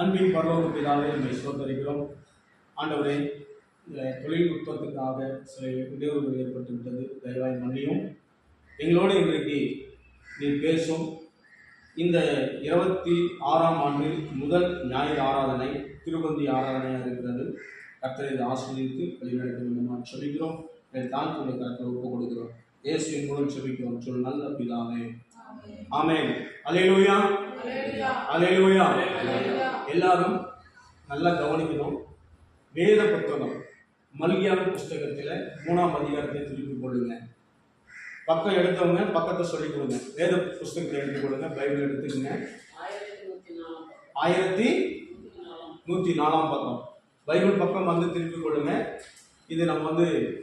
அன்பின் பரலோக பிதாவே நம்மை சோதரிக்கிறோம் ஆண்டவரே இந்த தொழில்நுட்பத்துக்காக சில இடையூறுகள் ஏற்பட்டு விட்டது தயவாய் மன்னியும். எங்களோடு இன்றைக்கு நீர் பேசும் இந்த இருபத்தி ஆறாம் ஆண்டு முதல் ஞாயிறு ஆராதனை திருப்பந்தி ஆராதனையாக இருக்கிறது. கர்த்தரை இதை ஆசிரியத்து வழிநடத்த வேண்டுமா சொல்லிக்கிறோம். இதை தான் உங்களை கருத்தில் ஒப்புக் கொடுக்கிறோம். இயேசுவின் மூலம் செபிக்கிறோம். சொல் நல்ல பிதாவே. ஆமென். அலையலூயா அலையலூயா எல்லாரும் நல்லா கவனிக்கணும். வேத புத்தகம் மல்கியான புஸ்தகத்தில் மூணாம் அதிகாரத்தை திருப்பி கொள்ளுங்க. பக்கம் எடுத்தவங்க பக்கத்தை சொல்லிக் கொடுங்க. வேத புஸ்தகத்தை எடுத்துக் கொடுங்க பைபிள் எடுத்துக்கங்க. ஆயிரத்தி நூற்றி நாலாம் பக்கம். பைபிள் பக்கம் வந்து திருப்பி கொள்ளுங்க. இது நம்ம வந்து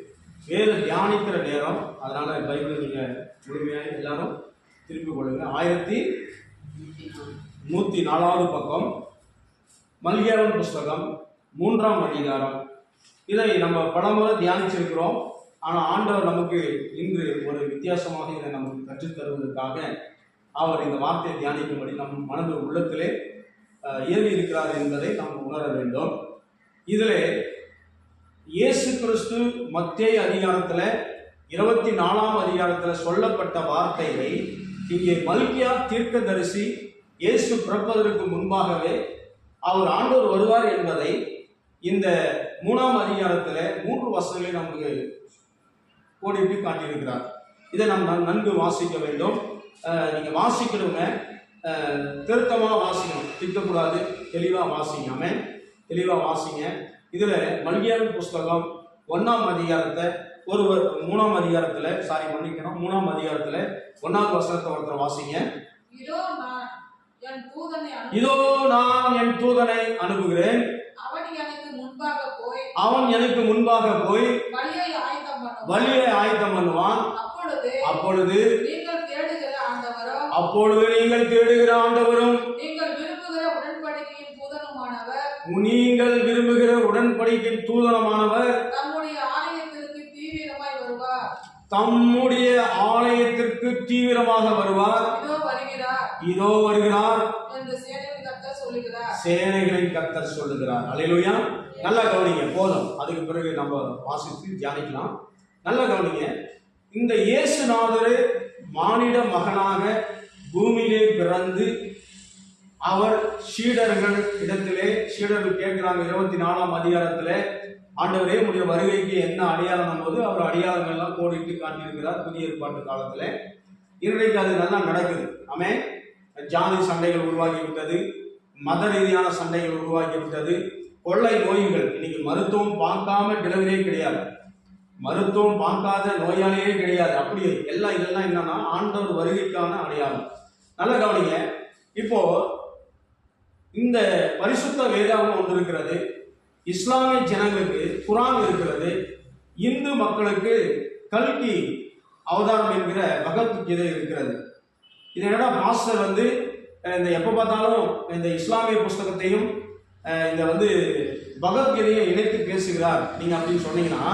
வேத தியானிக்கிற நேரம். அதனால பைபிளை நீங்கள் முழுமையாக எல்லாரும் திருப்பி கொள்ளுங்க. ஆயிரத்தி நூற்றி நாலாவது பக்கம். மல்கியாவின் புஸ்தகம் மூன்றாம் அதிகாரம். இதை நம்ம பலமுறை தியானிச்சிருக்கிறோம். ஆனால் ஆண்டவர் நமக்கு இன்று ஒரு வித்தியாசமாக இதை நமக்கு கற்றுத் தருவதற்காக அவர் இந்த வார்த்தையை தியானிக்கும்படி நம் மனது உள்ளத்திலே அஹ், ஏவி இருக்கிறார் என்பதை நாம் உணர வேண்டும். இதில் இயேசு கிறிஸ்து மத்திய அதிகாரத்தில் இருபத்தி நாலாம் அதிகாரத்தில் சொல்லப்பட்ட வார்த்தையை இங்கே மல்கியா தீர்க்கதரிசி இயேசு பிறப்பதற்கு முன்பாகவே அவர் ஆண்டவர் வருவார் என்பதை இந்த மூணாம் அதிகாரத்தில் மூன்று வசனங்களை நமக்கு கோடிட்டு காட்டியிருக்கிறார். இதை நாம் நன்- நன்கு வாசிக்க வேண்டும். நீங்கள் நீங்க திருத்தமாக வாசிக்கணும். திட்டக்கூடாது தெளிவாக வாசிங்க. தெளிவாக வாசிங்க. இதில் மல்கியாவின் புஸ்தகம் ஒன்றாம் அதிகாரத்தை ஒருவர் மூணாம் அதிகாரத்தில் சாரி மன்னிக்கணும். மூணாம் அதிகாரத்தில் ஒன்றாம் வசனத்தை ஒருத்தர் வாசிங்க. இதோ நான் என் தூதனை அனுப்புகிறேன். அவன் எனக்கு முன்பாக போய் வழியை ஆயத்தம் பண்ணுவான். அப்பொழுது அப்பொழுது நீங்கள் தேடுகிற ஆண்டவரும் நீங்கள் விரும்புகிற உடன்படிக்கையின் தூதனுமானவர் தம்முடைய ஆலயத்திற்கு தீவிரமாக வருவார். இதோ வருகிறார். சேனைகளின் கர்த்தர் சொல்லுகிறார். அல்லேலூயா நல்லா கவனிங்க போதும். அதுக்கு பிறகு நம்ம வாசித்து தியானிக்கலாம். நல்லா கவனிங்க இந்த இயேசுநாதர் மானிட மகனாக பூமியிலே பிறந்து அவர் சீடர்கள் இடத்திலே சீடர்கள் கேட்கிறாங்க இருபத்தி நாலாம் அதிகாரத்திலே ஆண்டவரே உடைய வருகைக்கு என்ன அடையாளம் போது அவர் அடையாளங்கள் எல்லாம் கோடிட்டு காட்டியிருக்கிறார் புதிய ஏற்பாட்டு காலத்துல. இன்றைக்கு அது நல்லா நடக்குது. ஆமே ஜாதி சண்டைகள் உருவாகி விட்டது மத ரீதியான சண்டைகள் உருவாகி விட்டது கொள்ளை நோய்கள் இன்னைக்கு மருத்துவம் பார்க்காம டெலிவரியே கிடையாது. மருத்துவம் பார்க்காத நோயாளியே கிடையாது. அப்படி எல்லாம் இதெல்லாம் என்னன்னா ஆண்டவர் வருகைக்கான அடையாளம். நல்லா கவனிங்க. இப்போ இந்த பரிசுத்த வேதாகம் ஒன்று இருக்கிறது. இஸ்லாமிய ஜனங்களுக்கு குரான் இருக்கிறது. இந்து மக்களுக்கு கல்கி அவதாரம் என்கிற பகவத்கீதை இருக்கிறது. இது என்னடா மாஸ்டர் வந்து இந்த எப்போ பார்த்தாலும் இந்த இஸ்லாமிய புஸ்தகத்தையும் இந்த வந்து பகவத்கீதையை இணைத்து பேசுகிறார். நீங்கள் அப்படின்னு சொன்னீங்கன்னா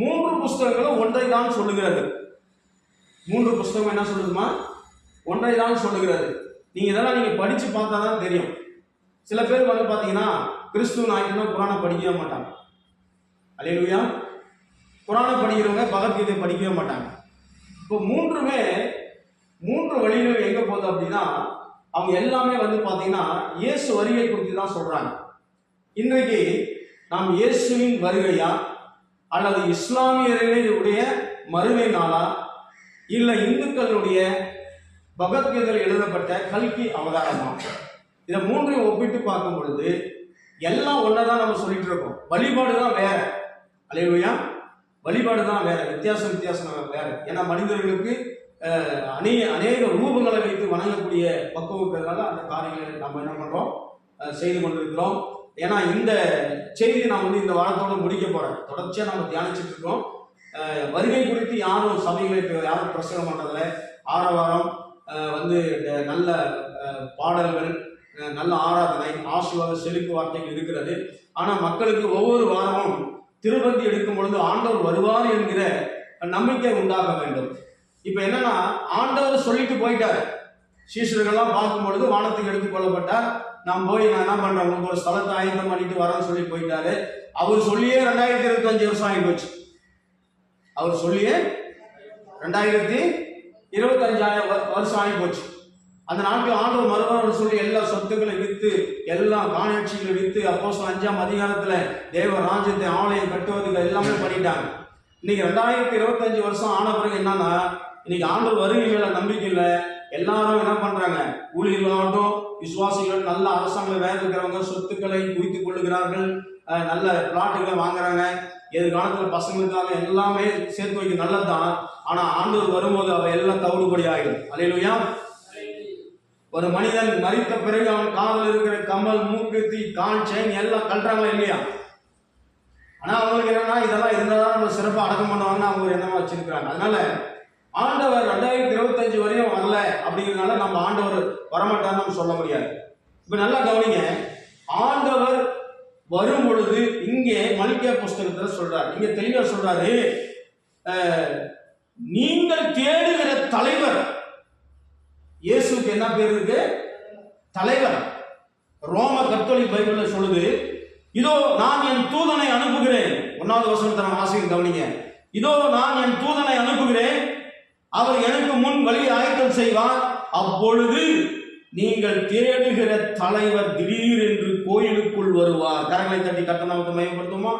மூன்று புஸ்தகங்களும் ஒன்றை தான் சொல்லுகிறது. மூன்று புஸ்தகம் என்ன சொல்லுதுமா? ஒன்றை தான் சொல்லுகிறது. நீங்கள் இதெல்லாம் நீங்கள் படித்து பார்த்தா தான் தெரியும். சில பேர் வந்து பார்த்தீங்கன்னா கிறிஸ்துவ நாயகனா குரானை படிக்கவே மாட்டாங்க. அலையிலுயா குரானை படிக்கிறவங்க பகவத்கீதை படிக்கவே மாட்டாங்க. இப்போ மூன்றுமே மூன்று வழிகள் எங்க போகுது அப்படின்னா அவங்க எல்லாமே வந்து பாத்தீங்கன்னா இயேசு வருகை குறித்து தான் சொல்றாங்க. இன்றைக்கு நாம் இயேசுவின் வருகையா அல்லது இஸ்லாமியர்களுடைய மறுமை நாளா இல்ல இந்துக்களுடைய பகத்கீதையில் எழுதப்பட்ட கல்கி அவதாரமா? இதை மூன்றையும் ஒப்பிட்டு பார்க்கும் பொழுது எல்லாம் ஒன்றதான் நம்ம சொல்லிட்டு இருக்கோம். வழிபாடு தான் வேற. அலையா வழிபாடு தான் வேற. வித்தியாசம் வித்தியாசம் வேற. ஏன்னா மனிதர்களுக்கு அநே அநேக அநேக ரூபங்களை வைத்து வணங்கக்கூடிய பக்குவம் இருக்கிறதுனால அந்த காரியங்களை நம்ம என்ன பண்ணுறோம் செய்து கொண்டிருக்கிறோம். ஏன்னா இந்த செய்தி நான் வந்து இந்த வாரத்தோட முடிக்க போறேன் தொடர்ச்சியாக நம்ம தியானிச்சுட்டு இருக்கோம். வருகை குறித்து யாரும் சபைகளை யாரும் பிரசங்கம் பண்ணுறதில்ல ஆரவாரம் வந்து நல்ல பாடல்கள் நல்ல ஆராதனை ஆசீர்வாத செழிப்பு வார்த்தைகள் இருக்கிறது. ஆனால் மக்களுக்கு ஒவ்வொரு வாரமும் திருப்பந்தி எடுக்கும் பொழுது ஆண்டவர் வருவார் என்கிற நம்பிக்கை உண்டாக வேண்டும். இப்ப என்னன்னா ஆண்டவர் சொல்லிட்டு போயிட்டாரு. சீசர்கள்லாம் பார்க்கும் பொழுது வானத்துக்கு எடுத்துக் கொள்ளப்பட்டார். நான் போய் நான் என்ன பண்றேன் உங்களுக்கு ஒரு ஸ்தலத்தை ஆயுதம் பண்ணிட்டு வரேன்னு சொல்லி போயிட்டாரு. அவர் சொல்லியே ரெண்டாயிரத்தி இருபத்தஞ்சு வருஷம் ஆகி போச்சு அவர் சொல்லியே ரெண்டாயிரத்தி இருபத்தஞ்சாயிரம் வ- வருஷம் ஆகி போச்சு அந்த நாட்டில் ஆண்டவர் மறுபடியும் சொல்லி எல்லா சொத்துக்களை வித்து எல்லா காணாட்சிகளை வித்து அப்போ அஞ்சாம் அதிகாரத்துல தேவ ராஜ்யத்தை ஆலயம் கட்டுவதுக்கு எல்லாமே பண்ணிட்டாங்க. இன்னைக்கு ரெண்டாயிரத்தி இருபத்தஞ்சு வருஷம் ஆன பிறகு என்னன்னா இன்னைக்கு ஆண்டவர் வருகை மேல நம்பிக்கை இல்லை. எல்லாரும் என்ன பண்றாங்க? ஊழியர்களாகட்டும் விசுவாசிகள் நல்ல அரசாங்கம் வேலை இருக்கிறவங்க சொத்துக்களை குவித்துக் கொள்ளுகிறார்கள். நல்ல பிளாட்டுகளை வாங்குறாங்க. எதிர்காலத்துல பசங்களுக்காக எல்லாமே சேர்த்து வைக்க நல்லதுதான். ஆனா ஆண்டவர் வரும்போது அவ எல்லாம் தவிடுபடி ஆகிடும் அலையிலுயா ஒரு மனிதன் மறித்த பிறகு அவன் காதல் இருக்கிற கம்மல் மூக்குத்தி கால் செயின் எல்லாம் கல்றாங்களா இல்லையா? ஆனா அவங்களுக்கு என்னன்னா இதெல்லாம் இருந்தாதான் நம்ம சிறப்பாக அடக்கம் பண்ணுவாங்கன்னு அவங்க ஒரு எண்ணமா வச்சிருக்கிறாங்க. அதனால ஆண்டவர் ரெண்டாயிரத்தி இருபத்தஞ்சு வரையும் வரல அப்படிங்கிறதுனால நம்ம ஆண்டவர் வரமாட்டார்னு நம்ம சொல்ல முடியாது. இப்ப நல்லா கவனிங்க. ஆண்டவர் வரும் பொழுது இங்கே மலிக்கியா புஸ்தகத்துல சொல்றாரு. இங்க தெளிவா சொல்றாரு. நீங்கள் தேடுகிற தலைவர் இயேசுக்கு என்ன பேர் இருக்கு? தலைவர். ரோம கத்தோலிக் பைபிள் சொல்லுது இதோ நான் என் தூதனை அனுப்புகிறேன். ஒன்னாவது வசனத்தை நான் வாசிக்க கவனிங்க. இதோ நான் என் தூதனை அனுப்புகிறேன். அவர் எனக்கு முன் வழி ஆயத்தம் செய்வார். அப்பொழுது நீங்கள் தேடுகிற தலைவர் திடீர் என்று கோயிலுக்குள் வருவார். கரங்களை தட்டி கட்டணத்தை மையப்படுத்துமா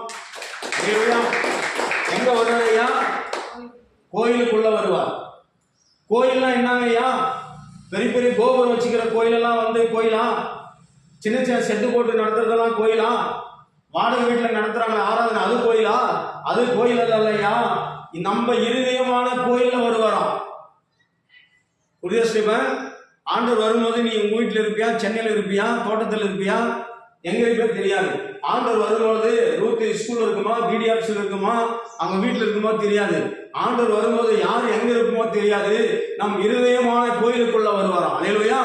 எங்க வருவாரையா கோயிலுக்குள்ள வருவார். கோயில்னா என்னங்கய்யா பெரிய பெரிய கோபுரம் வச்சுக்கிற கோயிலெல்லாம் வந்து கோயிலா? சின்ன சின்ன செட்டு போட்டு நடத்துறதெல்லாம் கோயிலா? வாடகை வீட்டில் நடத்துறாங்க ஆராதனை அது கோயிலா? அது கோயில் அல்ல இல்லையா? நம்ம இருதயமான கோயில்ல வருவாராம். புரிய ஸ்ரீமன்? ஆண்டவர் வரும்போது நீ உங்க வீட்டில் இருப்பியா? சென்னையில் இருப்பியா? தோட்டத்தில் இருப்பியா? எங்க இருப்பியா தெரியாது. ஆண்டவர் வரும்போது ரூத்து ஸ்கூல் இருக்குமா? பிடி ஆஃபீஸில் இருக்குமா? அவங்க வீட்டில் இருக்குமா? தெரியாது. ஆண்டவர் வரும்போது யார் எங்க இருக்குமோ தெரியாது. நம் இருதயமான கோயிலுக்குள்ள வருவாராம். அலையிலுயா.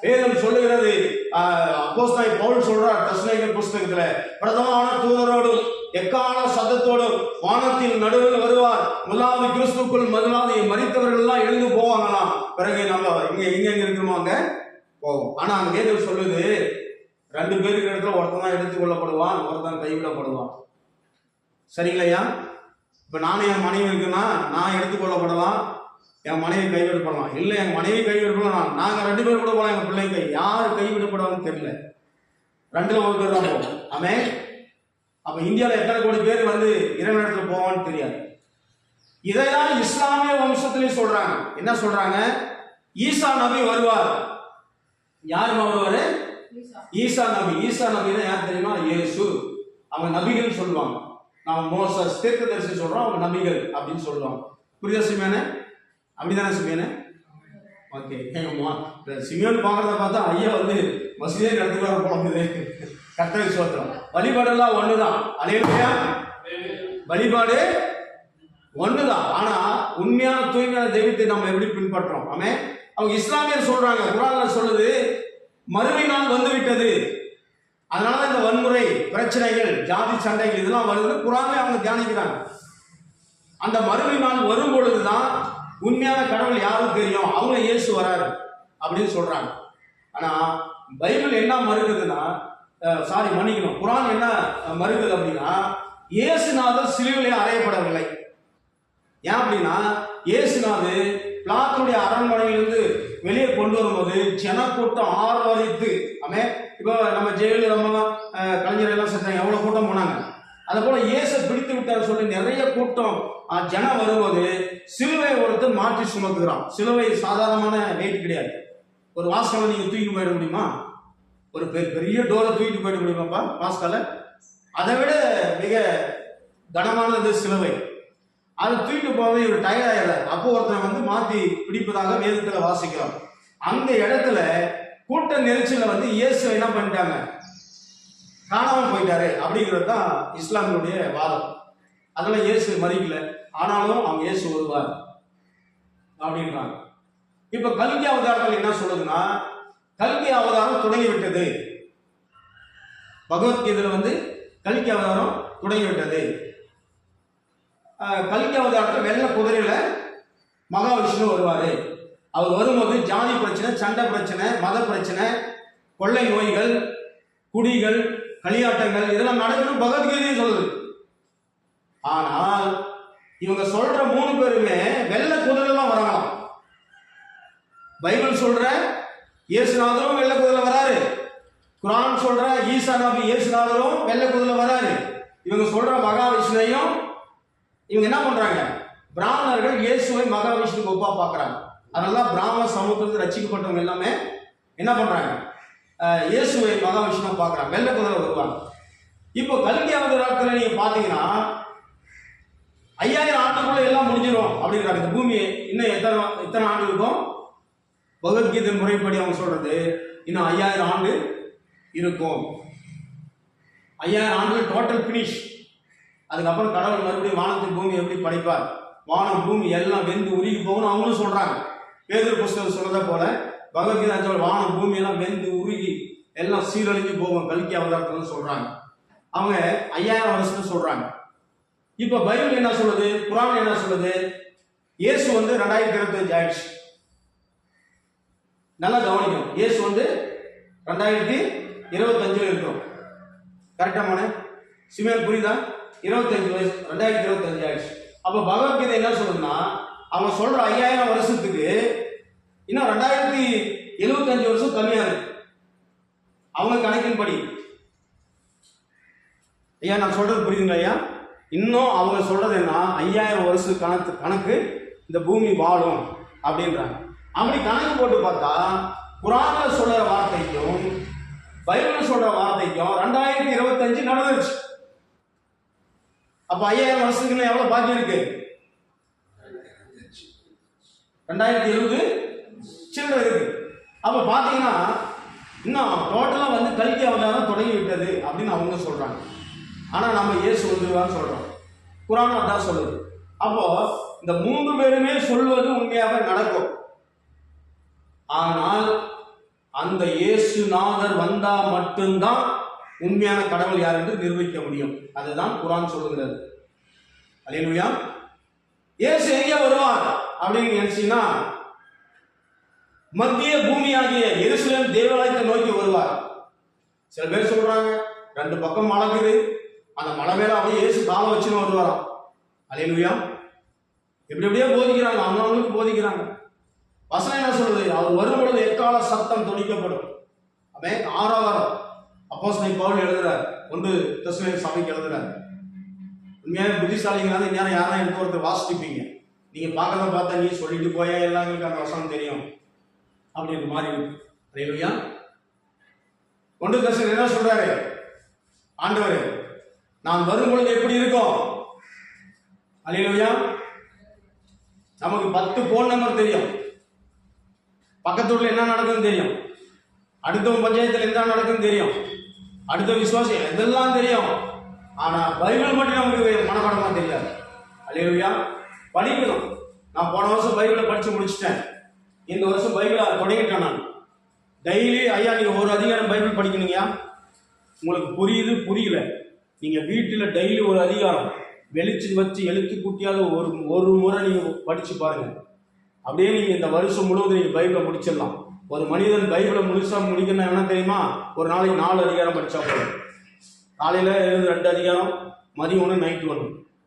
வேதம் சொல்லுகிறது அப்போஸ்தாய் பவுல் சொல்றார் தஸ்லைகள் புஸ்தகத்துல பிரதமான தூதரோடும் எக்கால சத்தத்தோடும் வானத்தின் நடுவில் வருவார். முதலாவது கிறிஸ்துக்குள் முதலாவது மறித்தவர்கள் எல்லாம் எழுந்து போவாங்களாம். பிறகு நம்ம இங்க இங்க எங்க இருக்கிறோமோ போவோம். ஆனா அங்க வேதம் சொல்லுது ரெண்டு பேருக்கு இடத்துல ஒருத்தன் தான் எடுத்துக் கொள்ளப்படுவான் ஒருத்தன் கைவிடப்படுவான். சரிங்களையா இப்ப நானே என் மனைவி இருக்குன்னா நான் எடுத்துக்கொள்ளப்படலாம் என் மனைவி கைவிடப்படலாம். இல்லை என் மனைவி கைவிடப்படலாம். நாங்க ரெண்டு பேரும் கூட போகலாம் எங்க பிள்ளைங்க கை யார் கைவிடப்படுவான்னு தெரியல. ரெண்டுல ஒரு பேர் தான் போவோம். ஆமே? அப்ப இந்தியாவில் எத்தனை கோடி பேர் வந்து இறைவனிடத்துல போவான்னு தெரியாது. இதைதான் இஸ்லாமிய வம்சத்திலையும் சொல்றாங்க. என்ன சொல்றாங்க? ஈசா நபி வருவார். யாருமா வருவாரு? ஈசா. ஈசா நபி. ஈசா நபினா யார் தெரியுமா? இயேசு. அவங்க நபிகள் சொல்லுவாங்க. நம்ம மோசஸ் தீர்க்கதரிசி சொல்றோம் அவங்க நபிகள் அப்படின்னு சொல்லுவாங்க. புரியுதா அப்படிதானே சிமியனு? ஓகே சிமியன் போகிறத பார்த்தா ஐயா வந்து மசிதே நடத்துக்கிற போகுது கர்த்தரை சோத்திரம் வழிபாடெல்லாம் ஒண்ணுதான். அலையிலையா? வழிபாடு ஒண்ணுதான். ஆனா உண்மையான தூய்மையான தெய்வத்தை நம்ம எப்படி பின்பற்றோம்? ஆமே அவங்க இஸ்லாமியர் சொல்றாங்க குரான்ல சொல்லுது மறுமை நாள் வந்து விட்டது அதனால இந்த வன்முறை பிரச்சனைகள் ஜாதி சண்டைகள் இதெல்லாம் வருது குரான்ல அவங்க தியானிக்கிறாங்க. அந்த மறுமை நாள் வரும் பொழுதுதான் உண்மையான கடவுள் யாரும் தெரியும்? அவங்க இயேசு வராரு அப்படின்னு சொல்றாங்க. ஆனா பைபிள் என்ன மறுக்குதுன்னா சாரி மன்னிக்கணும். குரான் என்ன மறுக்குது அப்படின்னா இயேசுநாதர் சிலுவிலே அறையப்படவில்லை. ஏன் அப்படின்னா இயேசுநாது பிளாத்துடைய அரண்மனையிலிருந்து வெளியே கொண்டு வரும்போது ஜனக்கூட்டம் ஆர்வரித்து ஆமே இப்போ நம்ம ஜெயலலிதா அம்மா கலைஞர் எல்லாம் செஞ்சாங்க எவ்வளவு கூட்டம் போனாங்க? அது போல இயேச பிடித்து விட்டார் சொல்லி நிறைய கூட்டம் ஜனம் வரும்போது சிலுவை ஒருத்தர் மாற்றி சுமக்குகிறான். சிலுவை சாதாரணமான வெயிட் கிடையாது. ஒரு வாஸ்கால நீங்க தூக்கிட்டு போயிட முடியுமா? ஒரு பெரிய பெரிய டோரை தூக்கிட்டு போயிட முடியுமாப்பா வாஸ்கால அதை விட மிக கனமானது சிலுவை. அது தூக்கிட்டு போகவே இவர் டயர்ட் அப்போ ஒருத்தன் வந்து மாத்தி பிடிப்பதாக வேதத்துல வாசிக்கிறோம். அந்த இடத்துல கூட்ட நெரிச்சல வந்து இயேசு என்ன பண்ணிட்டாங்க? காணாமல் போயிட்டாரு அப்படிங்கிறது தான் இஸ்லாமியுடைய வாதம். அதெல்லாம் இயேசு மறிக்கல ஆனாலும் அவங்க இயேசு வருவார் அப்படின்றாங்க. இப்ப கல்கி அவதாரங்கள் என்ன சொல்லுதுன்னா கல்கி அவதாரம் தொடங்கிவிட்டது பகவத்கீதையில் வந்து கல்கி அவதாரம் தொடங்கி விட்டது கல்கி அவதாரத்தில் வெள்ள குதிரையில மகாவிஷ்ணு வருவார். அவர் வரும்போது ஜாதி பிரச்சனை சண்டை பிரச்சனை மத பிரச்சனை கொள்ளை நோய்கள் குடிகள் களியாட்டங்கள் இதெல்லாம் நடக்கணும் பகவத்கீதையும் சொல்லுது. ஆனால் இவங்க சொல்ற மூணு பேருமே வெள்ளை குதிரெல்லாம் வராங்களாம். பைபிள் சொல்ற இயேசுநாதரும் வெள்ளை குதிரை வராரு. குரான் சொல்ற ஈசா நபி இயேசுநாதரும் வெள்ளை குதிரை வராரு. இவங்க சொல்ற மகாவிஷ்ணுவையும் இவங்க என்ன பண்றாங்க? பிராமணர்கள் இயேசுவை மகாவிஷ்ணுக்கு ஒப்பா பார்க்கறாங்க. அதனால பிராமண சமூகத்துக்கு ரட்சிக்கப்பட்டவங்க எல்லாமே என்ன பண்றாங்க? இயேசுவை மகாவிஷ்ணுவை பார்க்குறான். வெள்ளை குதிரை வருவாங்க இப்போ கல்கி அவதாரத்தில் நீங்கள் பார்த்தீங்கன்னா ஐயாயிரம் ஆண்டுக்குள்ள எல்லாம் முடிஞ்சிடும் அப்படிங்கிறாங்க இந்த பூமி இன்னும் எத்தனை எத்தனை ஆண்டு இருக்கும்? பகவத்கீதை முறைப்படி அவங்க சொல்றது இன்னும் ஐயாயிரம் ஆண்டு இருக்கும். ஐயாயிரம் ஆண்டு டோட்டல் ஃபினிஷ் அதுக்கப்புறம் கடவுள் மறுபடியும் வானத்து பூமி எப்படி படைப்பார்? வானம் பூமி எல்லாம் வெந்து உருகி போகணும் அவங்களும் சொல்றாங்க. பேதர் புஸ்தகம் சொன்னதை போல பகவத்கீதா சொல்ற வானம் பூமி எல்லாம் வெந்து உருகி எல்லாம் சீரழிஞ்சு போகும் கல்கி அவதாரத்தில் சொல்றாங்க. அவங்க ஐயாயிரம் வருஷம் சொல்றாங்க. இப்ப பைபிள் என்ன சொல்லுது? குரான் என்ன சொல்லுது? இயேசு வந்து ரெண்டாயிரத்தி இருபத்தஞ்சு ஆயிடுச்சு. நல்லா கவனிக்கணும். இயேசு வந்து ரெண்டாயிரத்தி இருபத்தஞ்சுல இருக்கிறோம். கரெக்டா சிமேல் சிமியன் புரியுதா? இருபத்தஞ்சு வயசு ரெண்டாயிரத்தி இருபத்தஞ்சு ஆயிடுச்சு. அப்ப பகவத்கீதை என்ன சொல்லுதுன்னா அவங்க சொல்ற ஐயாயிரம் வருஷத்துக்கு இன்னும் ரெண்டாயிரத்தி எழுபத்தஞ்சு வருஷம் கம்மியா இருக்கு. அவங்க கணக்கின்படி. ஐயா நான் சொல்றது புரியுதுங்களா ஐயா? இன்னும் அவங்க சொல்றது என்ன? ஐயாயிரம் வருஷம் கணக்கு கணக்கு இந்த பூமி வாழும் அப்படின்றாங்க. அப்படி கணக்கு போட்டு பார்த்தா குரான்ல சொல்ற வார்த்தைக்கும் பைபிள் சொல்ற வார்த்தைக்கும் ரெண்டாயிரத்தி இருபத்தஞ்சு நடந்துருச்சு. அப்ப ஐயாயிரம் வருஷத்துக்கு எவ்வளவு பாக்கி இருக்கு? ரெண்டாயிரத்தி எழுபது சில்லறை இருக்கு. அப்போ பார்த்தீங்கன்னா இன்னும் டோட்டலாக வந்து கல்கி அவதாரம் தொடங்கி விட்டது அப்படின்னு அவங்க சொல்கிறாங்க ஆனால் நம்ம இயேசு வந்துருவான்னு சொல்கிறோம் குரான் அதான் சொல்லுது. அப்போது இந்த மூன்று பேருமே சொல்வது உண்மையாக நடக்கும். ஆனால் அந்த இயேசுநாதர் வந்தால் மட்டும்தான் உண்மையான கடவுள் யார் என்று நிரூபிக்க முடியும். அதுதான் குரான் சொல்லுகிறது. அல்லேலூயா இயேசு எங்கே வருவார்? அப்படின்னு நினைச்சீங்கன்னா மத்திய பூமியாகிய எருசலேம் தேவாலயத்தை நோக்கி வருவார். சில பேர் சொல்றாங்க ரெண்டு பக்கம் மலை இருக்குது அந்த மலை மேல அப்படியே இயேசு காலம் வச்சுன்னு வருவாராம். அல்லேலூயா எப்படி எப்படியோ போதிக்கிறாங்க அவங்களுக்கு போதிக்கிறாங்க. வசனம் என்ன சொல்றது அவர் வரும் பொழுது எக்கால சத்தம் துணிக்கப்படும் அமே ஆறாவாரம் அப்போஸ் பவுல் எழுதுறார். ஒன்று தெசலோனிக்க சபைக்கு எழுதுறார். உண்மையான புத்திசாலிங்களாவது இந்நேரம் யாரும் எடுத்து ஒருத்தர் வாசிப்பீங்க நீங்க பார்க்கறத பார்த்தா நீ சொல்லிட்டு போயா எல்லாம் எங்களுக்கு அந்த வசனம் தெரியும். அப்படின்னு மாறி இருக்கு. அல்லேலூயா ஒன்று தசன் என்ன சொல்றாரு? ஆண்டவர் நான் வரும் பொழுது எப்படி இருக்கும்? அல்லேலூயா நமக்கு பத்து போன் நம்பர் தெரியும். பக்கத்து என்ன நடக்குதுன்னு தெரியும். அடுத்த பஞ்சாயத்தில் என்ன நடக்குதுன்னு தெரியும். அடுத்த விசுவாசம் இதெல்லாம் தெரியும். ஆனா பைபிள் மட்டும் நமக்கு மனப்படமா தெரியாது அல்லேலூயா படிக்கணும். நான் போன வருஷம் பைபிளை படிச்சு முடிச்சிட்டேன். இந்த வருஷம் பைபிளை தொடங்கிட்டேன் நான். டெய்லி ஐயா நீங்கள் ஒரு அதிகாரம் பைபிள் படிக்கணுங்கய்யா? உங்களுக்கு புரியுது? புரியல. நீங்கள் வீட்டில் டெய்லி ஒரு அதிகாரம். வெளிச்சு வச்சு எழுத்து கூட்டியாவது ஒரு ஒரு முறை நீங்கள் படித்து பாருங்கள் அப்படியே நீங்கள் இந்த வருஷம் முழுவதும் நீங்கள் பைபிளை முடிச்சிடலாம். ஒரு மனிதன் பைபிளை முழுசா முடிக்கணும் என்ன தெரியுமா? ஒரு நாளைக்கு நாலு அதிகாரம் படித்தா போதும். காலையில் எழுந்து ரெண்டு அதிகாரம் மதியம் ஒன்று நைட்டு ஒன்று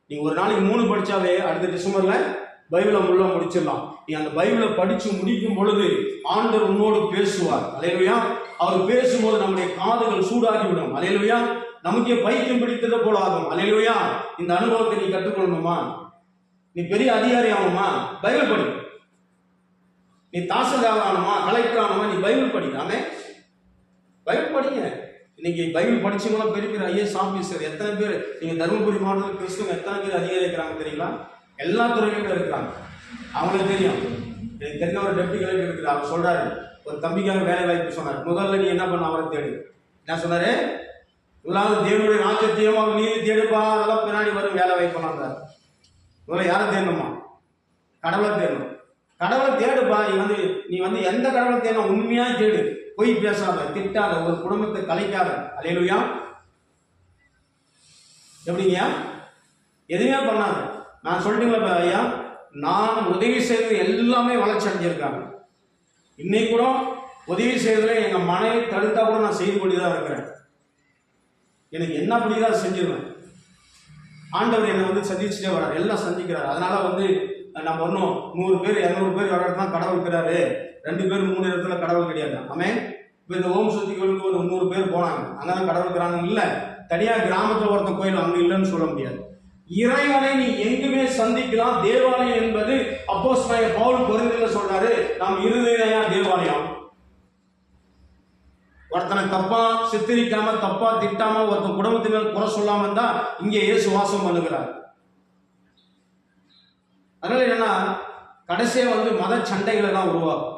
நீங்கள் ஒரு நாளைக்கு மூணு படித்தாவே அடுத்த டிசம்பரில் பைபிளை முள்ள முடிச்சிடலாம். நீ அந்த பைபிளை படிச்சு முடிக்கும் பொழுது ஆண்டர் உன்னோடு பேசுவார். அலையலுயா. அவர் பேசும்போது நம்முடைய காதுகள் சூடாகி விடும் அலையலுயா. நமக்கே பைத்தியம் பிடித்தது போல ஆகும். அலையலுயா. இந்த அனுபவத்தை நீ கற்றுக்கொள்ளணுமா? நீ பெரிய அதிகாரி ஆகணுமா? பைபிள் படி. நீ தாசில்தார் ஆகணுமா? கலெக்டர் ஆகணுமா? நீ பைபிள் படிக்காமே பைபிள் படிங்க. இன்னைக்கு பைபிள் படிச்சவங்களாம் பெரிய பெரிய ஐஏஎஸ் ஆஃபீஸர் எத்தனை பேர்? நீங்க தருமபுரி மாவட்டத்தில் கிறிஸ்துவ எத்தனை பேர் அதிகாரி இருக்கிறாங்க தெரியுங்களா? எல்லா துறையிலும் இருக்கிறாங்க. அவங்களுக்கு தெரியும். எனக்கு தெரிஞ்ச ஒரு டெப்டி கலெக்டர் இருக்குது. அவர் சொல்றாரு. ஒரு தம்பிக்காக வேலை வாய்ப்பு சொன்னார். முதல்ல நீ என்ன பண்ண? அவரை தேடு. என்ன சொன்னாரு? முதலாவது தேவனுடைய ராஜ்யத்தையும் அவர் நீதி தேடுப்பா. அதெல்லாம் பின்னாடி வரும் வேலை வாய்ப்பு பண்ணாங்க முதல்ல யாரை தேடணுமா? கடவுளை தேடணும். கடவுளை தேடுப்பா. நீ வந்து நீ வந்து எந்த கடவுளை தேடணும் உண்மையாக தேடு. பொய் பேசாத திட்டாத ஒரு குடும்பத்தை கலைக்காத. அலையிலுயா? எப்படிங்கய்யா? எதுவுமே பண்ணாத. நான் சொல்லிட்டீங்களா ஐயா? நான் உதவி செய்தது எல்லாமே வளர்ச்சி அடைஞ்சிருக்காங்க. இன்னைக்கு கூட உதவி செய்யறதுல எங்கள் மனைவி தடுத்தா கூட நான் செய்து கொண்டு தான் இருக்கிறேன். எனக்கு என்ன பிடிக்குதோ அதை செஞ்சிருவேன். ஆண்டவர் என்னை வந்து சந்திச்சுட்டே வர்றார். எல்லாம் சந்திக்கிறார். அதனால வந்து நம்ம ஒன்றும் நூறு பேர் இரநூறு பேர் வர இடத்துல கடவுள் இருக்கிறாரு. ரெண்டு பேர் மூணு இடத்துல கடவுள் கிடையாது. ஆமே இப்போ இந்த ஓம் சுத்திகளுக்கு ஒரு நூறு பேர் போனாங்க. அங்கதான் கடவுள் இருக்கிறாங்க இல்லை. தனியாக கிராமத்தில் ஒருத்தன் கோயில் அங்கே இல்லைன்னு சொல்ல முடியாது. இறைவனை நீ எங்குமே சந்திக்கலாம். தேவாலயம் என்பது அப்போஸ் பவுல் பொருந்தில சொல்றாரு நாம் இருதயா தேவாலயம். ஒருத்தனை தப்பா சித்தரிக்காம தப்பா திட்டாம ஒருத்தன் குடும்பத்து மேல் குறை சொல்லாம இருந்தா இங்கே இயேசு வாசம் பண்ணுகிறார். அதனால என்னன்னா கடைசியா வந்து மத சண்டைகளை தான் உருவாகும்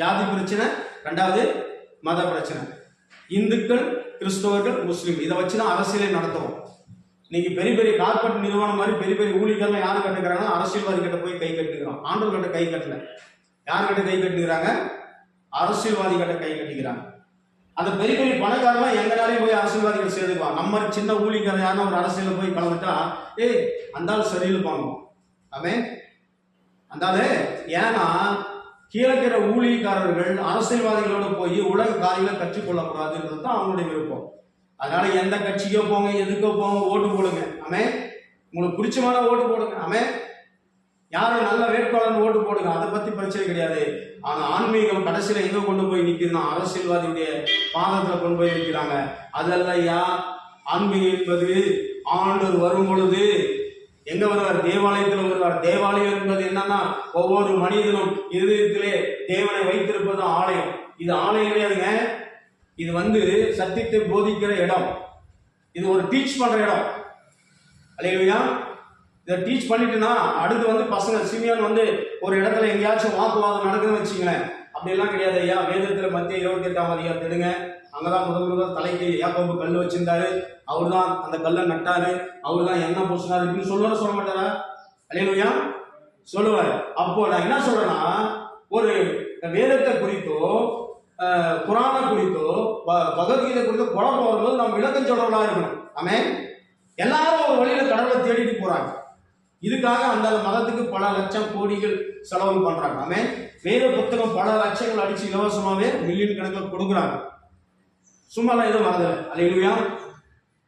ஜாதி பிரச்சனை ரெண்டாவது மத பிரச்சனை. இந்துக்கள் கிறிஸ்தவர்கள் முஸ்லீம். இதை வச்சு தான் அரசியலை நடத்துவோம். இன்னைக்கு பெரிய பெரிய கார்பரேட் நிறுவனம் மாதிரி பெரிய பெரிய ஊழியர்கள்லாம் யார் கட்டுக்கிறாங்கன்னா அரசியல்வாதி கிட்ட போய் கை கட்டுக்கிறான். ஆண்டவர் கிட்ட கை கட்டல. யார் கிட்ட கை கட்டுக்கிறாங்க அரசியல்வாதி கிட்ட கை கட்டிக்கிறாங்க. அந்த பெரிய பெரிய பணக்காரலாம் எங்களாலையும் போய் அரசியல்வாதிகள் சேர்ந்துக்குவான் நம்ம சின்ன ஊழியக்காரன் யாரும் ஒரு அரசியலில் போய் கலந்துட்டா ஏய் அந்த சரியில் பண்ணுவோம் அவன் அந்தாலே ஏன்னா கீழே இருக்கிற ஊழியக்காரர்கள் அரசியல்வாதிகளோட போய் உலக காரியங்களை கற்றுக்கொள்ளக்கூடாதுன்றது தான் அவங்களுடைய விருப்பம். அதனால எந்த கட்சிக்கோ போங்க எதுக்கோ போங்க ஓட்டு போடுங்க. ஆமே உங்களுக்கு பிடிச்சமான ஓட்டு போடுங்க. ஆமே யாரும் நல்ல வேட்பாளர் ஓட்டு போடுங்க. அதை பத்தி பிரச்சனை கிடையாது. ஆனா ஆன்மீகம் கடைசியில எங்க கொண்டு போய் நிக்குதுன்னா அரசியல்வாதியுடைய பாதத்துல கொண்டு போய் நிற்கிறாங்க அதல்ல யா? ஆன்மீகம் என்பது ஆண்டவர் வரும் பொழுது எங்க வருவார்? தேவாலயத்தில் வருவார். தேவாலயம் என்பது என்னன்னா ஒவ்வொரு மனிதனும் இருதயத்திலே தேவனை வைத்திருப்பது ஆலயம். இது ஆலயம் கிடையாதுங்க. இது வந்து சத்தியத்தை போதிக்கிற இடம். இது ஒரு டீச் பண்ற இடம். அல்லையா இதை டீச் பண்ணிட்டுனா அடுத்து வந்து பசங்க சிமியான் வந்து ஒரு இடத்துல எங்கேயாச்சும் வாக்குவாதம் நடக்குதுன்னு வச்சுங்களேன் அப்படியெல்லாம் கிடையாது ஐயா. வேதத்தில் மத்திய இருபத்தி எட்டாம் அதிகாரம் எடுங்க. அங்கதான் முதல் முதல் தலைக்கு ஏப்பம்பு கல் வச்சிருந்தாரு. அவர் தான் அந்த கல்லை நட்டாரு. அவர் தான் என்ன பூசினாரு இப்படின்னு சொல்லுவாரு சொல்ல மாட்டாரா? அல்லையா சொல்லுவாரு. அப்போ நான் என்ன சொல்றேன்னா ஒரு வேதத்தை குறித்தோ குரான குறித்தோ ப- பகவத்கீதை குறித்தோ குழப்பம் வரும்போது நம்ம விளக்கம் சொல்றவங்களா இருக்கணும். ஆமே எல்லாரும் ஒரு வழியில கடவுளை தேடிட்டு போறாங்க. இதுக்காக அந்த மதத்துக்கு பல லட்சம் கோடிகள் செலவு பண்றாங்க. ஆமே வேத புத்தகம் பல லட்சங்கள் அடிச்சு இலவசமாவே மில்லியன் கணக்கில் கொடுக்குறாங்க. சும்மாலாம் எதுவும் வரதில்லை அலையிலுயா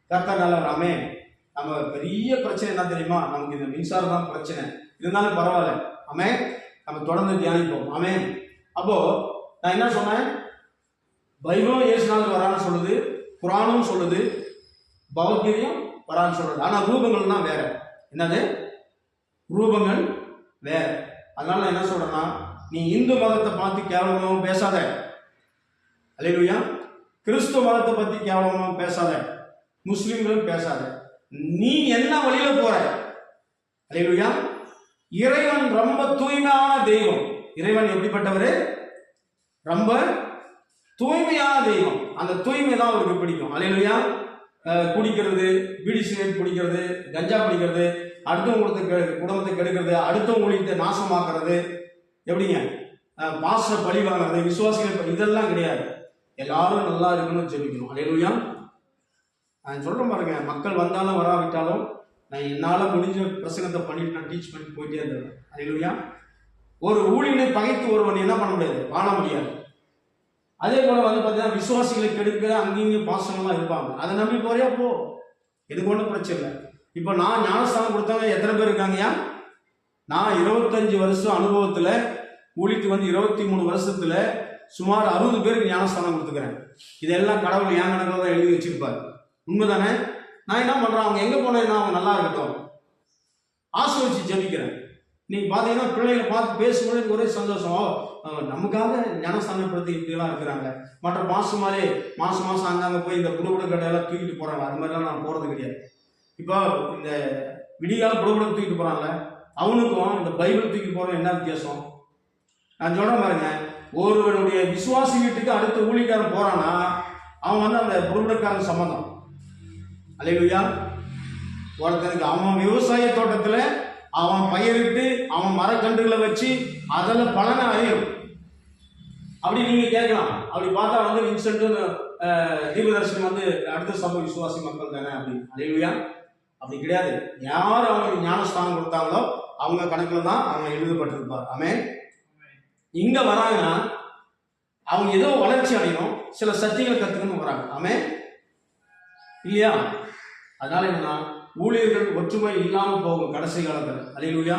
கர்த்தா நல்ல வராமே நம்ம பெரிய பிரச்சனை என்ன தெரியுமா? நமக்கு இந்த மின்சாரம் தான் பிரச்சனை. இருந்தாலும் பரவாயில்ல. ஆமே நம்ம தொடர்ந்து தியானிப்போம். ஆமே அப்போ நான் என்ன சொன்னேன்? பைபிளும் இயேசுநாதர் வரான்னு சொல்லுது குரானும் சொல்லுது பகவத்கீதையும் வரான்னு சொல்றது ஆனால் ரூபங்கள் தான் வேற. என்னது? ரூபங்கள் வேற. அதனால நான் என்ன சொல்றேன்னா நீ இந்து மதத்தை பார்த்து கேவலமாகவும் பேசாத. அலையிலுயா கிறிஸ்துவ மதத்தை பத்தி கேவலமாகவும் பேசாத. முஸ்லீம்களும் பேசாத. நீ என்ன வழியில போற? அலையிலுயா இறைவன் ரொம்ப தூய்மையான தெய்வம். இறைவன் எப்படிப்பட்டவர்? ரொம்ப தூய்மையான தெய்வம். அந்த தூய்மை தான் அவருக்கு பிடிக்கும். அல்லையா குடிக்கிறது பீடி சிகரெட் பிடிக்கிறது கஞ்சா பிடிக்கிறது அடுத்தவங்களுக்கு குடும்பத்தை கெடுக்கிறது அடுத்தவங்க நாசமாக்குறது. எப்படிங்க? பாச பழி வாங்குறது விசுவாசிகள் இதெல்லாம் கிடையாது. எல்லாரும் நல்லா இருக்கணும்னு ஜெபிக்கணும். அலையிலுயா நான் சொல்கிறேன் பாருங்க மக்கள் வந்தாலும் வராவிட்டாலும் நான் என்னால் முடிஞ்ச பிரசங்கத்தை பண்ணிட்டு நான் டீச் பண்ணி போயிட்டே இருந்தேன். அலையிலுயா ஒரு ஊழியனை பகைத்து ஒருவன் என்ன பண்ண முடியாது? வாழ முடியாது. அதே போல வந்து பார்த்தீங்கன்னா விசுவாசிகளை கெடுக்க அங்கேயும் இங்கேயும் இருப்பாங்க. அதை நம்பி போறியா? போ. எதுக்கு ஒன்றும் பிரச்சனை இல்லை. இப்போ நான் ஞானஸ்தானம் கொடுத்தவங்க எத்தனை பேர் இருக்காங்கயா நான் இருபத்தஞ்சு வருஷம் அனுபவத்தில் ஊழிக்கு வந்து இருபத்தி மூணு வருஷத்தில் சுமார் அறுபது பேருக்கு ஞானஸ்தானம் கொடுத்துக்கிறேன். இதெல்லாம் கடவுள் ஏன் கணக்கில் தான் எழுதி வச்சிருப்பார். உண்மைதானே? நான் என்ன பண்ணுறேன் அவங்க எங்கே போனேன்னா அவங்க நல்லா இருக்கட்டும். ஆசிர்வச்சு ஜெபிக்கிறேன். நீங்கள் பார்த்தீங்கன்னா பிள்ளைகளை பார்த்து பேசும்போது ஒரே சந்தோஷம். நமக்காக ஞானஸ்தானப்படுத்தி இப்படிலாம் இருக்கிறாங்க. மற்ற மாதம் மாதிரி மாசம் மாசம் அங்கங்கே போய் இந்த புடுபுடு கடையெல்லாம் தூக்கிட்டு போறாங்க. அது மாதிரிலாம் நான் போறது கிடையாது. இப்போ இந்த விடிகால புடுபுடு தூக்கிட்டு போறாங்கல்ல அவனுக்கும் இந்த பைபிள் தூக்கி போகிறோம் என்ன வித்தியாசம்? நான் சொல்றேன் பாருங்க ஒருவனுடைய விசுவாசி வீட்டுக்கு அடுத்த ஊழிக்காரன் போகிறான்னா அவன் வந்து அந்த புடுபுடுக்காரன் சம்மந்தம் அலையா ஒருத்தனுக்கு அவன் விவசாய தோட்டத்துல அவன் பயிரிட்டு அவன் மரக்கன்றுகளை வச்சு அதில் பலனை அறியும் அப்படி நீங்கள் கேட்கலாம். அப்படி பார்த்தா வந்து இன்ஸ்டன்ட் தீபதர்ஷன் வந்து அடுத்த சமூக விசுவாசி மக்கள் தானே அப்படின்னு அலையிலுயா? அப்படி கிடையாது. யார் அவங்களுக்கு ஞானஸ்தானம் கொடுத்தாங்களோ அவங்க கணக்கில் தான் அவங்க எழுதப்பட்டிருப்பார். ஆமே இங்கே வராங்கன்னா அவங்க ஏதோ வளர்ச்சி அடையணும். சில சத்தியங்களை கற்றுக்கணும் வராங்க. ஆமே இல்லையா? அதனால என்னன்னா ஊழியர்கள் ஒற்றுமை இல்லாமல் போகும் கடைசி காலத்தில். அலையிலுயா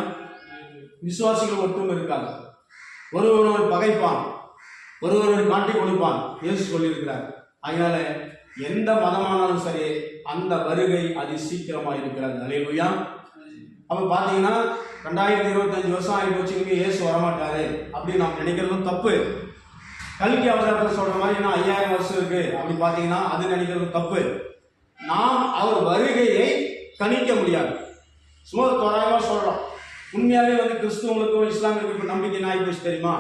விசுவாசிகள் ஒற்றுமை இருக்காங்க ஒருவர் பகைப்பான் ஒருவர் காட்டி கொடுப்பான். இயேசு சொல்லியிருக்கிறார். அதனால எந்த மதமானாலும் சரி அந்த வருகை அதி சீக்கிரமாக இருக்கிறது. அலையிலுயா அப்போ பார்த்தீங்கன்னா ரெண்டாயிரத்தி இருபத்தஞ்சு வருஷம் ஆகி போச்சு இனிமே இயேசு வரமாட்டாரு. அப்படின்னு நாம் நினைக்கிறதும் தப்பு. கல்கி அவதாரத்தில் சொல்கிற மாதிரி இன்னும் ஐயாயிரம் வருஷம் இருக்குது அப்படி பார்த்தீங்கன்னா அது நினைக்கிறதும் தப்பு. நாம் அவர் வருகையை கணிக்க முடியாது. சும்மா தோராயமாக தோராயமா உண்மையாகவே வந்து கிறிஸ்துவங்களுக்கும் இஸ்லாமியர்களுக்கும் இப்போ நம்பிக்கை ஆகி போச்சு தெரியுமா?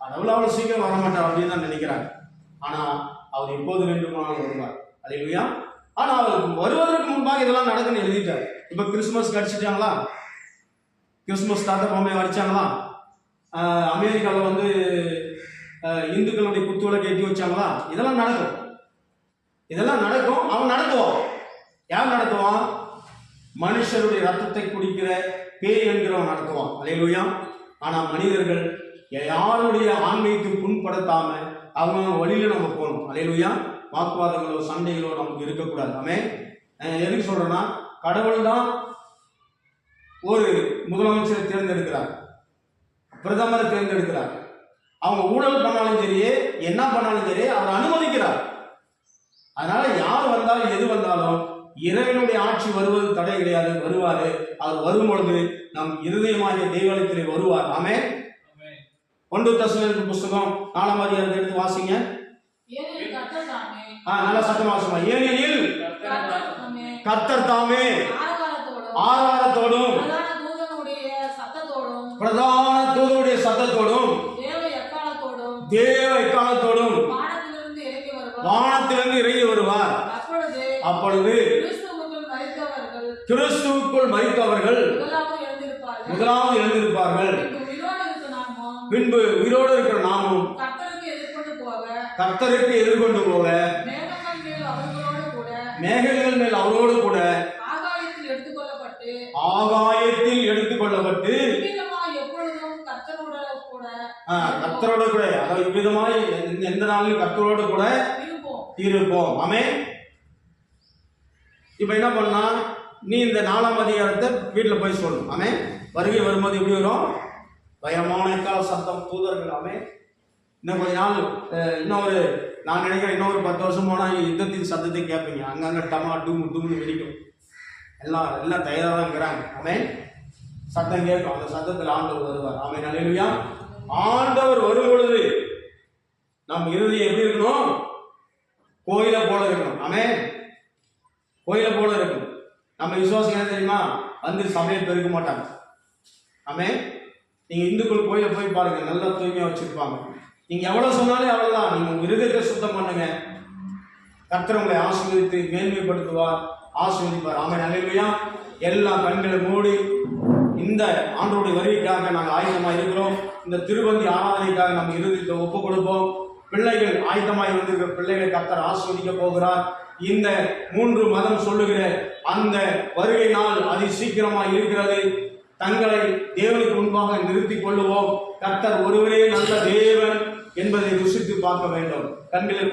கடவுள் அவ்வளோ சீக்கிரம் வரமாட்டார் அப்படின்னு தான் நினைக்கிறாங்க. ஆனால் அவர் எப்போது வேண்டுமானாலும் வருவார். இல்லையா ஆனால் அவர் வருவதற்கு முன்பாக இதெல்லாம் நடக்குன்னு எழுதிட்டார். இப்போ கிறிஸ்மஸ் கடிச்சிட்டாங்களா? கிறிஸ்மஸ் தாத்தா பொம்மையை வடிச்சாங்களா அமெரிக்காவில் வந்து இந்துக்களுடைய குத்துவிளக்கு ஏற்றி வச்சாங்களா? இதெல்லாம் நடக்கும். இதெல்லாம் நடக்கும். அவன் நடத்துவான் யார் நடத்துவான்? மனுஷருடைய ரத்தத்தை குடிக்கிற பேய் என்கிறவன் நடத்துவான். அலையிலுயா ஆனா மனிதர்கள் யாருடைய ஆண்மைக்கு புண்படுத்தாம அவங்க வழியில நம்ம போகணும். அலையிலுயா வாக்குவாதங்களோ சண்டைகளோ நமக்கு இருக்கக்கூடாது. ஆமே எதுக்கு சொல்றேன்னா கடவுள் தான் ஒரு முதலமைச்சரை தேர்ந்தெடுக்கிறார். பிரதமரை தேர்ந்தெடுக்கிறார். அவங்க ஊழல் பண்ணாலும் சரி என்ன பண்ணாலும் சரி அவர் அனுமதிக்கிறார். அதனால யார் வந்தாலும் எது வந்தாலும் இறைவனுடைய ஆட்சி வருவது தடை கிடையாது வருவாரு. அவர் வரும் பொழுது நம் இருதயமாகிய தெய்வலத்திலே வருவார். ஆமே ஒன்று தசுவருக்கு புஸ்தகம் நாலாம் அதிகாரத்தை எடுத்து வாசிங்க. ஆ நல்ல சத்தமா வாசிமா. ஏனெனில் கர்த்தர் தாமே. கர்த்தர் தாமே. ஆரவாரத்தோடும் ஆதாரத்தோடும் பிரதான தூதனுடைய சத்தத்தோடும் பிரதான தூதருடைய சத்தத்தோடும் தேவ எக்காலத்தோடும் வானத்திலிருந்து இறங்கி வருவார். வானத்திலிருந்து இறங்கி வருவார். அப்பொழுது கிறிஸ்துவுக்குள் மறித்தவர்கள் முதலாவது எழுந்திருப்பார்கள். பின்பு உயிரோடு இருக்கிற நாமும் கர்த்தருக்கு எதிர்கொண்டு போக மேகங்கள் மேல் அவரோடு கூட ஆகாயத்தில் எடுத்துக்கொள்ளப்பட்டு கர்த்தரோட கூட அதாவது இவ்விதமாய் எந்த- நாளிலும் கர்த்தரோடு கூட இருப்போம். ஆமே இப்போ என்ன பண்ணா நீ இந்த நாலாம் அதிகாரத்தை வீட்டில் போய் சொல்லணும் ஆமே வருகை வரும்போது எப்படி வரும்? பயமான கால் சத்தம் தூதர்கள். ஆமே இன்னும் கொஞ்ச நாள் இன்னொரு நான் நினைக்கிறேன் இன்னொரு பத்து வருஷம் போனால் யுத்தத்தின் சத்தத்தை கேட்பீங்க அங்கங்கே டமா டும் டும்னு வெடிக்கும் எல்லாம் எல்லாம் தயாராக தான் இருக்கிறாங்க. ஆமே சத்தம் கேட்கும். அந்த சத்தத்தில் ஆண்டவர் வருவார். ஆமே நல்லா ஆண்டவர் வரும் பொழுது நம் இறுதி எப்படி இருக்கணும்? கோயிலை போல இருக்கணும். ஆமே கோயிலை போல இருக்கணும். நம்ம விசுவாசம் என்ன தெரியுமா? வந்து சபையை பெருக்க மாட்டாங்க. ஆமே நீங்க இந்துக்கள் போய் போய் பாருங்க. நல்லா தூய்மையா வச்சிருப்பாங்க. நீங்க எவ்வளவு சொன்னாலும் அவ்வளவுதான். நீங்க உங்க இருதயத்தை சுத்தம் பண்ணுங்க. கர்த்தர் உங்களை ஆசீர்வதித்து மேன்மைப்படுத்துவார் ஆசீர்வதிப்பார். ஆமே நல்லையா எல்லா கண்களை மூடி இந்த ஆண்டோடைய வருகைக்காக நாங்கள் ஆயுதமாக இருக்கிறோம். இந்த திருவந்தி ஆராதனைக்காக நம்ம இறுதித்தை ஒப்பு கொடுப்போம். பிள்ளைகள் ஆயுதமாக வந்திருக்கிற பிள்ளைகளை கர்த்தர் ஆஸ்வதிக்க போகிறார். இந்த மூன்று மதம் சொல்லுகிற அந்த வருகை நாள் அதி சீக்கிரமாக இருக்கிறது. தங்களை தேவனுக்கு முன்பாக நிறுத்திக் கொள்ளுவோம். கர்த்தர் ஒருவரே நல்ல தேவன் என்பதை ருசித்து பார்க்க வேண்டும். கண்களை